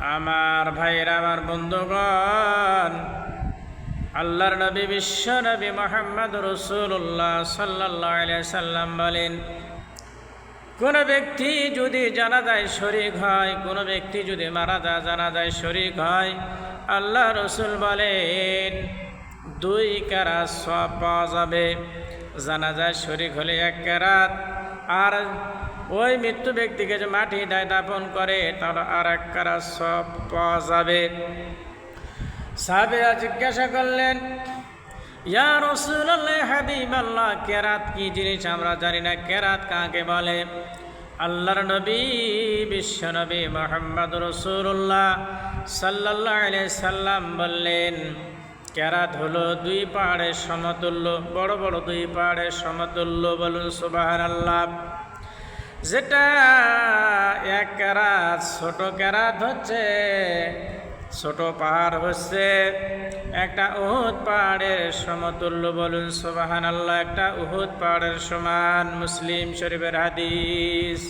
আমার ভাইয়েরা, আমার বন্ধুগণ, আল্লাহর নবী, বিশ্ব নবী মোহাম্মদ রসুল্লাহ সাল্লাহ সাল্লাম বলেন, কোনো ব্যক্তি যদি জানা যায় শরিক হয়, কোনো ব্যক্তি যদি মারা যায় জানাজায় শরিক হয়, আল্লাহ রসুল বলেন, দুই কেরাত সব পাওয়া যাবে। জানা যায় শরিক হলে এক কেরাত, আর ওই মৃত্যু ব্যক্তিকে যে মাটি দেয় দাপন করে, তার আর এক কেরাত সব পাওয়া যাবে। সাহাবেরা জিজ্ঞাসা করলেন, ইয়া রসুল্লাহ হাবিব আল্লাহ কেরাত কি জিনিস আমরা জানি না? কেরাত কাকে বলে? আল্লাহর নবী, বিশ্ব নবী মোহাম্মদ রসুল্লাহ সাল্লাহ সাল্লাম বললেন, কেরাত হলো দুই পাহাড়ের সমতুল্য, বড় বড় দুই পাহাড়ের সমতুল্য বলুন সুবাহার আল্লাহ যেটা এক ক্যারাত, ছোট ক্যারাত হচ্ছে, ছোট পাহাড় হচ্ছে। একটা উহুদ পাহাড়ের সমতুল্য বলুন সোবাহান আল্লাহ একটা উহুদ পাহাড়ের সমান মুসলিম শরীফের হাদিস।